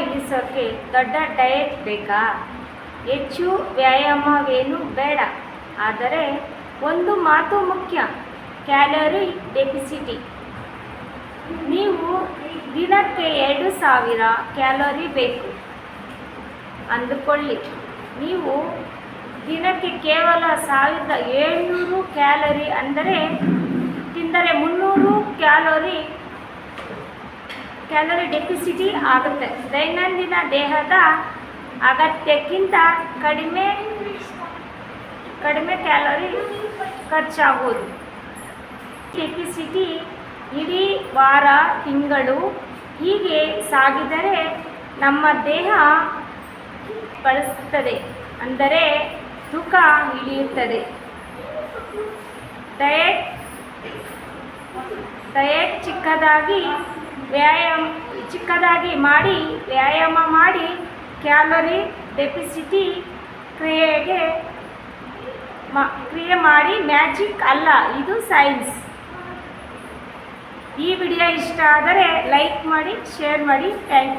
ಇಳಿಸೋಕ್ಕೆ ದೊಡ್ಡ ಡಯೆಟ್ ಬೇಕಾ? ಹೆಚ್ಚು ವ್ಯಾಯಾಮವೇನು ಬೇಡ. ಆದರೆ ಒಂದು ಮಾತು ಮುಖ್ಯ ಕ್ಯಾಲೋರಿ ಡೆಫಿಸಿಟಿ ನೀವು ದಿನಕ್ಕೆ ಎರಡು ಸಾವಿರ ಕ್ಯಾಲೋರಿ ಬೇಕು. ಅಂದುಕೊಳ್ಳಿ, ನೀವು ದಿನಕ್ಕೆ ಕೇವಲ ಸಾವಿರದ ಏಳ್ನೂರು ಕ್ಯಾಲೋರಿ ಅಂದರೆ ತಿಂದರೆ ಮುನ್ನೂರು ಕ್ಯಾಲೋರಿ ಕ್ಯಾಲೋರಿ ಡೆಫಿಸಿಟಿ ಆಗುತ್ತೆ. ದೈನಂದಿನ ದೇಹದ ಅಗತ್ಯಕ್ಕಿಂತ ಕಡಿಮೆ ಕಡಿಮೆ ಕ್ಯಾಲೋರಿ ಖರ್ಚಾಗುವುದು. ಡೆಫಿಸಿಟಿ ಇಡೀ ವಾರ, ತಿಂಗಳು ಹೀಗೆ ಸಾಗಿದರೆ ನಮ್ಮ ದೇಹ ಬಳಸುತ್ತದೆ ಅಂದರೆ ತೂಕ ಇಳಿಯುತ್ತದೆ ಡಯಟ್ ಡಯಟ್ ಚಿಕ್ಕದಾಗಿ ವ್ಯಾಯಾಮ ಚಿಕ್ಕದಾಗಿ ಮಾಡಿ, ವ್ಯಾಯಾಮ ಮಾಡಿ, ಕ್ಯಾಲೋರಿ ಡೆಫಿಸಿಟಿ ಕ್ರಿಯೆಗೆ ಕ್ರಿಯೆ ಮಾಡಿ, ಮ್ಯಾಜಿಕ್ ಅಲ್ಲ, ಇದು ಸೈನ್ಸ್. ಈ ವಿಡಿಯೋ ಇಷ್ಟ ಆದರೆ ಲೈಕ್ ಮಾಡಿ, ಶೇರ್ ಮಾಡಿ, ಥ್ಯಾಂಕ್